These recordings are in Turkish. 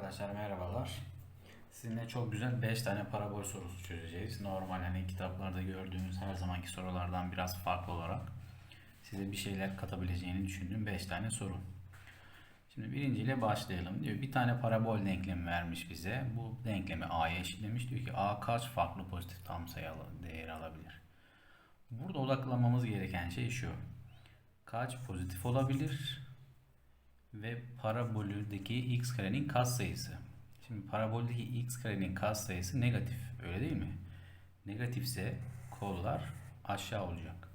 Arkadaşlar merhabalar. Sizinle çok güzel 5 tane parabol sorusu çözeceğiz. Normal hani kitaplarda gördüğünüz her zamanki sorulardan biraz farklı olarak size bir şeyler katabileceğini düşündüğüm 5 tane soru. Şimdi birinciyle başlayalım. Diyor bir tane parabol denklemi vermiş bize. Bu denklemi a'ya eşitlemiş. Diyor ki a kaç farklı pozitif tam sayı değeri alabilir? Burada odaklanmamız gereken şey şu. Kaç pozitif olabilir? Ve parabolündeki x karenin katsayısı. Şimdi paraboldeki x karenin katsayısı negatif. Öyle değil mi? Negatifse kollar aşağı olacak.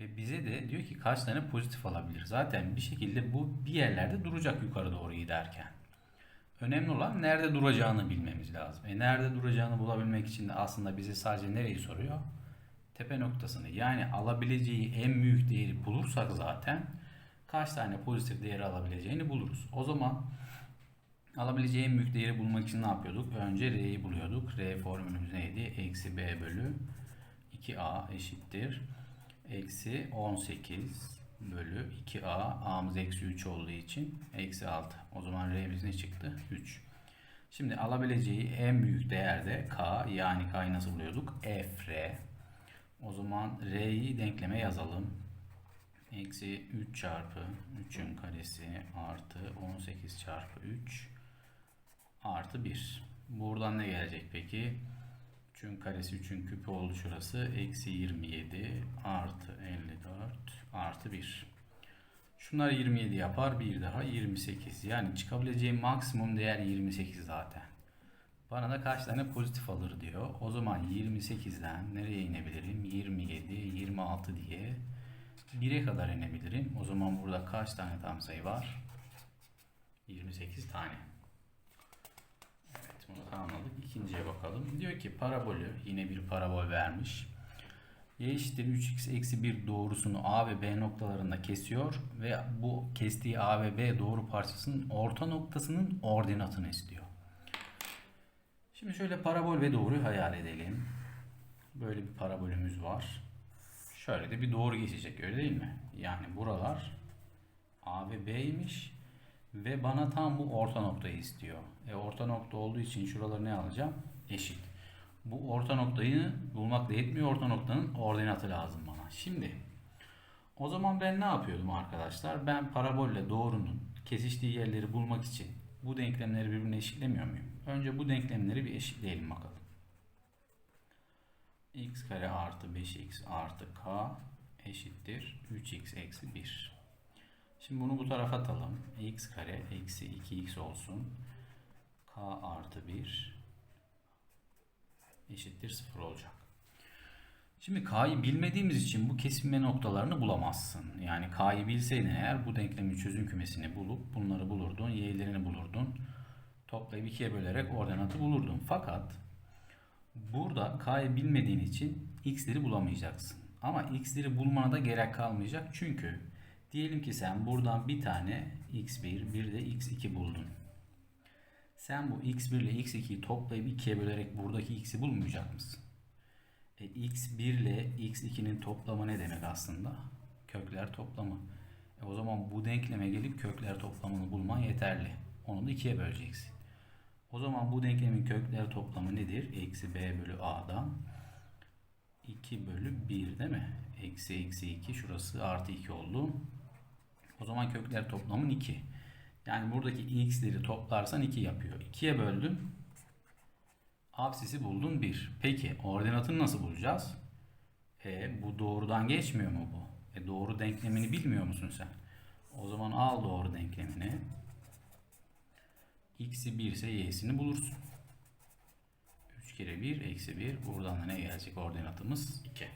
Ve bize de diyor ki kaç tane pozitif alabilir. Zaten bir şekilde bu bir yerlerde duracak yukarı doğru giderken. Önemli olan nerede duracağını bilmemiz lazım. E nerede duracağını bulabilmek için de aslında bize sadece nereyi soruyor? Tepe noktasını. Yani alabileceği en büyük değeri bulursak zaten kaç tane pozitif değeri alabileceğini buluruz. O zaman alabileceği en büyük değeri bulmak için ne yapıyorduk? Önce R'yi buluyorduk. R formülümüz neydi? Eksi B bölü 2A eşittir. Eksi 18 bölü 2A. A'mız eksi 3 olduğu için eksi 6. O zaman R'miz ne çıktı? 3. Şimdi alabileceği en büyük değer de K. Yani K'yı nasıl buluyorduk? F R. O zaman R'yi denkleme yazalım. Eksi 3 çarpı 3'ün karesi artı 18 çarpı 3 artı 1. Buradan ne gelecek peki? 3'ün karesi 3'ün küpü oldu şurası. Eksi 27 artı 54 artı 1. Şunlar 27 yapar. Bir daha 28. Yani çıkabileceğim maksimum değer 28 zaten. Bana da kaç tane pozitif alır diyor. O zaman 28'den nereye inebilirim? 27, 26 diye 1'e kadar inebilirim. O zaman burada kaç tane tam sayı var? 28 tane. Evet bunu tamamladık. İkinciye bakalım. Diyor ki parabolü yine bir parabol vermiş. Y eşittir 3x eksi 1 doğrusunu A ve B noktalarında kesiyor ve bu kestiği A ve B doğru parçasının orta noktasının ordinatını istiyor. Şimdi şöyle parabol ve doğruyu hayal edelim. Böyle bir parabolümüz var. Şöyle de bir doğru geçecek öyle değil mi? Yani buralar A ve B'ymiş ve bana tam bu orta noktayı istiyor. E orta nokta olduğu için şuraları ne alacağım? Eşit. Bu orta noktayı bulmakla yetmiyor. Orta noktanın ordinatı lazım bana. Şimdi o zaman ben ne yapıyordum arkadaşlar? Ben parabolle doğrunun kesiştiği yerleri bulmak için bu denklemleri birbirine eşitlemiyor muyum? Önce bu denklemleri bir eşitleyelim bakalım x kare artı 5x artı k eşittir 3x eksi 1. Şimdi bunu bu tarafa atalım. x kare eksi 2x olsun. k artı 1 eşittir 0 olacak. Şimdi k'yı bilmediğimiz için bu kesinme noktalarını bulamazsın. Yani k'yı bilseydin eğer bu denklemin çözüm kümesini bulup bunları bulurdun, y'lerini bulurdun. Toplayıp ikiye bölerek ordinatı bulurdun. Fakat Burada k'yı bilmediğin için x'leri bulamayacaksın. Ama x'leri bulmana da gerek kalmayacak. Çünkü diyelim ki sen buradan bir tane x1 bir de x2 buldun. Sen bu x1 ile x2'yi toplayıp 2'ye bölerek buradaki x'i bulmayacak mısın? E, x1 ile x2'nin toplamı ne demek aslında? Kökler toplamı. E, o zaman bu denkleme gelip kökler toplamını bulman yeterli. Onu da 2'ye böleceksin. O zaman bu denklemin kökler toplamı nedir? Eksi b bölü a'dan 2 bölü 1 değil mi? Eksi eksi 2 şurası artı 2 oldu. O zaman kökler toplamın 2. Yani buradaki x'leri toplarsan 2 yapıyor. 2'ye böldüm. Absisi buldun 1. Peki ordinatını nasıl bulacağız? E, bu doğrudan geçmiyor mu bu? E, doğru denklemini bilmiyor musun sen? O zaman al doğru denklemini x'i 1 ise y'sini bulursun. 3 kere 1 eksi 1. Buradan da ne gelecek ordinatımız? 2.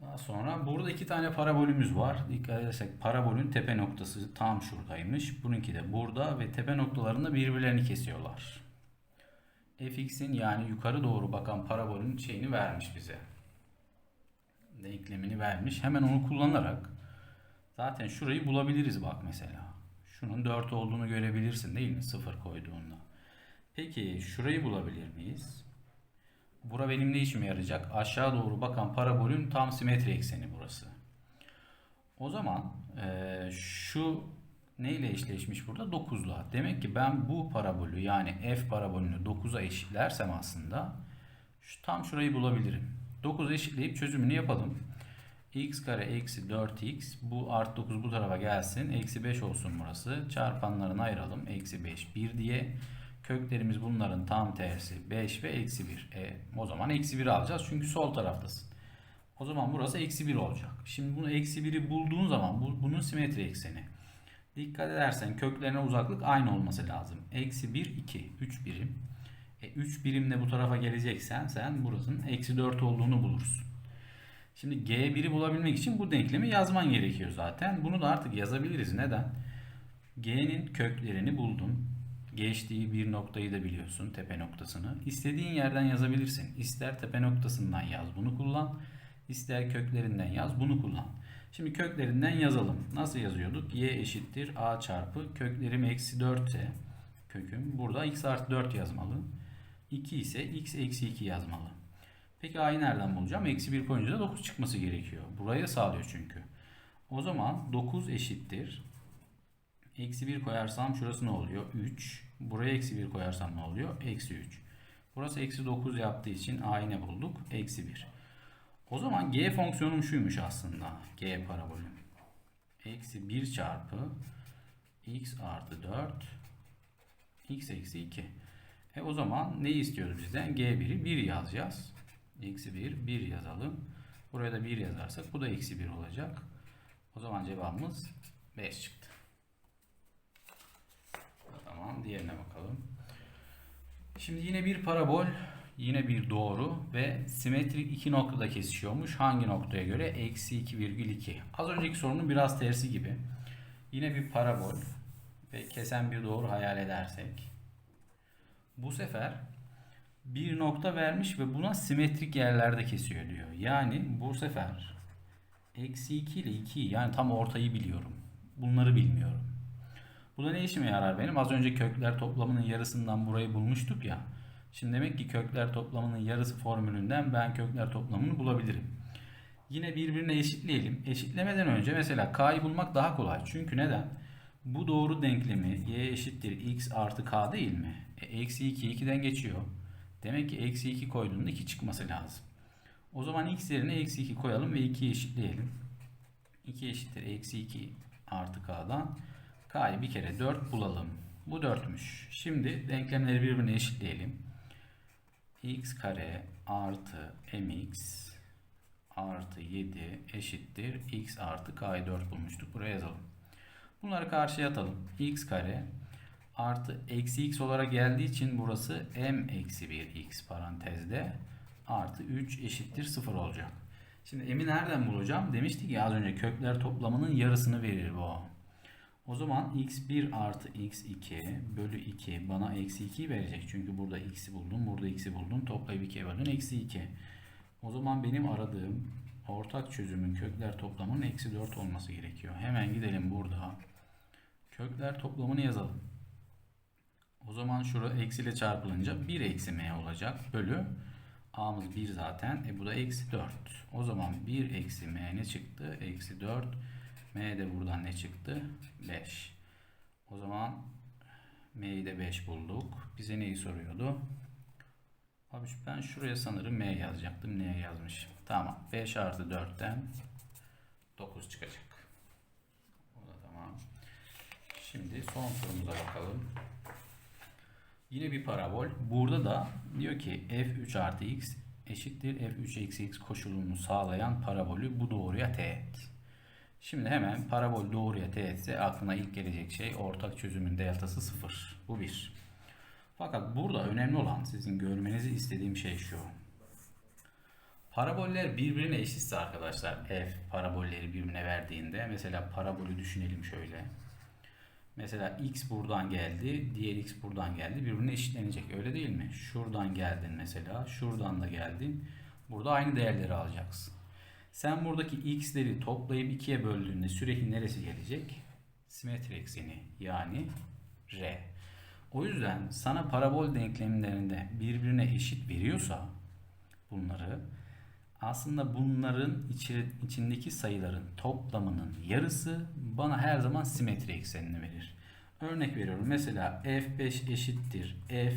Daha sonra burada iki tane parabolümüz var. Dikkat edersek parabolün tepe noktası tam şuradaymış. Bununki de burada ve tepe noktalarında birbirlerini kesiyorlar. fx'in yani yukarı doğru bakan parabolün şeyini vermiş bize. Denklemini vermiş. Hemen onu kullanarak zaten şurayı bulabiliriz bak mesela. Şunun 4 olduğunu görebilirsin değil mi? 0 koyduğunda. Peki şurayı bulabilir miyiz? Bura benim ne işime yarayacak? Aşağı doğru bakan parabolün tam simetri ekseni burası. O zaman e, şu neyle eşleşmiş burada? 9'la. Demek ki ben bu parabolü yani f parabolünü 9'a eşitlersem aslında şu, tam şurayı bulabilirim. 9 eşitleyip çözümünü yapalım. X kare eksi 4x bu art 9 bu tarafa gelsin. Eksi 5 olsun burası. Çarpanlarını ayıralım. Eksi 5 1 diye. Köklerimiz bunların tam tersi 5 ve eksi 1. E, o zaman eksi 1 alacağız çünkü sol taraftasın. O zaman burası eksi 1 olacak. Şimdi bunu eksi 1'i bulduğun zaman bu, bunun simetri ekseni. Dikkat edersen köklerine uzaklık aynı olması lazım. Eksi 1, 2, 3 birim. E, 3 birimle bu tarafa geleceksen sen burasının eksi 4 olduğunu bulursun. Şimdi G1'i bulabilmek için bu denklemi yazman gerekiyor zaten. Bunu da artık yazabiliriz. Neden? G'nin köklerini buldun. Geçtiği bir noktayı da biliyorsun tepe noktasını. İstediğin yerden yazabilirsin. İster tepe noktasından yaz bunu kullan. İster köklerinden yaz bunu kullan. Şimdi köklerinden yazalım. Nasıl yazıyorduk? Y eşittir A çarpı köklerim eksi 4 ise köküm. Burada x artı 4 yazmalı. 2 ise x eksi 2 yazmalı. Peki a'yı nereden bulacağım? Eksi 1 koyunca da 9 çıkması gerekiyor. Burayı sağlıyor çünkü. O zaman 9 eşittir. Eksi 1 koyarsam şurası ne oluyor? 3. Buraya eksi 1 koyarsam ne oluyor? Eksi 3. Burası eksi 9 yaptığı için a'yı ne bulduk? Eksi 1. O zaman g fonksiyonum şuymuş aslında. g parabolü. Eksi 1 çarpı x artı 4 x eksi 2. E o zaman ne istiyoruz bizden? G1'i 1 yazacağız. Eksi 1, 1 yazalım. Buraya da 1 yazarsak bu da eksi 1 olacak. O zaman cevabımız 5 çıktı. Tamam diğerine bakalım. Şimdi yine bir parabol, yine bir doğru ve simetrik iki noktada kesişiyormuş. Hangi noktaya göre? Eksi 2,2. Az önceki sorunun biraz tersi gibi. Yine bir parabol ve kesen bir doğru hayal edersek. Bu sefer bir nokta vermiş ve buna simetrik yerlerde kesiyor diyor. Yani bu sefer eksi 2 ile 2'yi yani tam ortayı biliyorum. Bunları bilmiyorum. Bu da ne işime yarar benim? Az önce kökler toplamının yarısından burayı bulmuştuk ya. Şimdi demek ki kökler toplamının yarısı formülünden ben kökler toplamını bulabilirim. Yine birbirine eşitleyelim. Eşitlemeden önce mesela k'yı bulmak daha kolay. Çünkü neden? Bu doğru denklemi y eşittir x artı k değil mi? E, eksi 2 2'den geçiyor. Demek ki eksi 2 koyduğunda 2 çıkması lazım. O zaman x yerine eksi 2 koyalım ve 2'yi eşitleyelim. 2 eşittir eksi 2 artı k'dan k'yı bir kere 4 bulalım. Bu 4'müş. Şimdi denklemleri birbirine eşitleyelim. x kare artı mx artı 7 eşittir x artı k'yı 4 bulmuştuk. Buraya yazalım. Bunları karşıya atalım. x kare artı eksi x olarak geldiği için burası m eksi 1 x parantezde artı 3 eşittir 0 olacak. Şimdi m'i nereden bulacağım? Demiştik ya az önce kökler toplamının yarısını verir bu. O zaman x1 artı x2 bölü 2 bana eksi 2 verecek. Çünkü burada x'i buldum, burada x'i buldum. Toplayıp 2'ye böldün eksi 2. O zaman benim aradığım ortak çözümün kökler toplamının eksi 4 olması gerekiyor. Hemen gidelim burada. Kökler toplamını yazalım. O zaman şura eksiyle çarpılınca 1 eksi m olacak. Bölü a'mız 1 zaten. E bu da eksi 4. O zaman 1 eksi m ne çıktı? Eksi 4. m de buradan ne çıktı? 5. O zaman m'yi de 5 bulduk. Bize neyi soruyordu? Abi ben şuraya sanırım m yazacaktım. N'ye yazmışım. Tamam. 5 artı 4'ten 9 çıkacak. O da tamam. Şimdi son sorumuza bakalım. Yine bir parabol. Burada da diyor ki f3 artı x eşittir f3 eksi x koşulunu sağlayan parabolü bu doğruya teğet. Şimdi hemen parabol doğruya teğetse aklına ilk gelecek şey ortak çözümün deltası 0. Bu 1. Fakat burada önemli olan sizin görmenizi istediğim şey şu. Paraboller birbirine eşitse arkadaşlar f parabolleri birbirine verdiğinde mesela parabolü düşünelim şöyle. Mesela x buradan geldi, diğer x buradan geldi. Birbirine eşitlenecek. Öyle değil mi? Şuradan geldin mesela, şuradan da geldin. Burada aynı değerleri alacaksın. Sen buradaki x'leri toplayıp ikiye böldüğünde sürekli neresi gelecek? Simetri ekseni yani r. O yüzden sana parabol denklemlerinde birbirine eşit veriyorsa bunları Aslında bunların içi- içindeki sayıların toplamının yarısı bana her zaman simetri eksenini verir. Örnek veriyorum. Mesela f5 eşittir f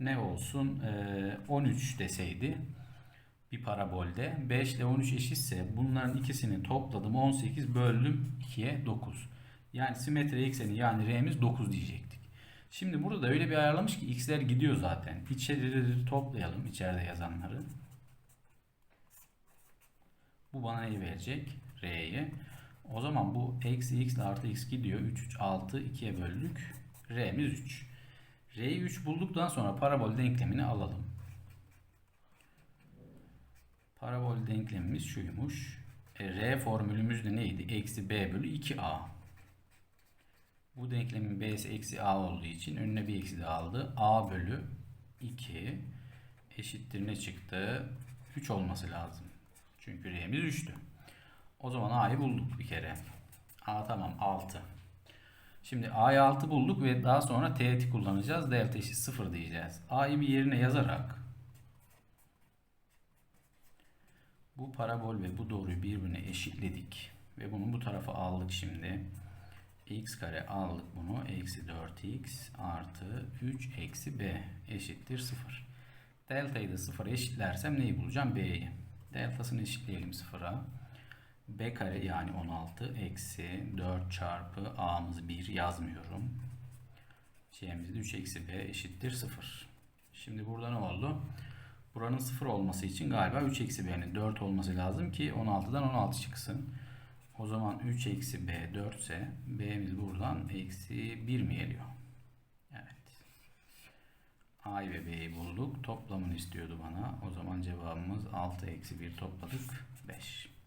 ne olsun Ee, 13 deseydi bir parabolde 5 ile 13 eşitse bunların ikisini topladım 18 böldüm 2'ye 9. Yani simetri ekseni yani r'miz 9 diyecektik. Şimdi burada da öyle bir ayarlamış ki x'ler gidiyor zaten. İçerileri toplayalım içeride yazanları. Bu bana neyi verecek? R'yi. O zaman bu eksi x ile artı x gidiyor. 3, 3, 6, 2'ye böldük. R'miz 3. R'yi 3 bulduktan sonra parabol denklemini alalım. Parabol denklemimiz şuymuş. E, R formülümüz de neydi? Eksi b bölü 2a. Bu denklemin b'si eksi a olduğu için önüne bir eksi de aldı. a bölü 2 eşittir ne çıktı? 3 olması lazım. Çünkü r'miz 3'tü. O zaman a'yı bulduk bir kere. a tamam 6. Şimdi a'yı 6 bulduk ve daha sonra teğeti kullanacağız. Delta eşit 0 diyeceğiz. a'yı bir yerine yazarak bu parabol ve bu doğruyu birbirine eşitledik. Ve bunu bu tarafa aldık şimdi. x kare aldık bunu. Eksi 4x artı 3 eksi b eşittir 0. Delta'yı da 0'a eşitlersem neyi bulacağım? b'yi. Deltasını eşitleyelim 0'a. b kare yani 16 eksi 4 çarpı a'mız 1 yazmıyorum. C'miz de 3 eksi b eşittir 0. Şimdi burada ne oldu? Buranın 0 olması için galiba 3 eksi b'nin 4 olması lazım ki 16'dan 16 çıksın. O zaman 3 eksi b 4 ise b'miz buradan eksi 1 mi geliyor? A'yı ve b'yi bulduk. Toplamını istiyordu bana. O zaman cevabımız 6 eksi 1 topladık 5.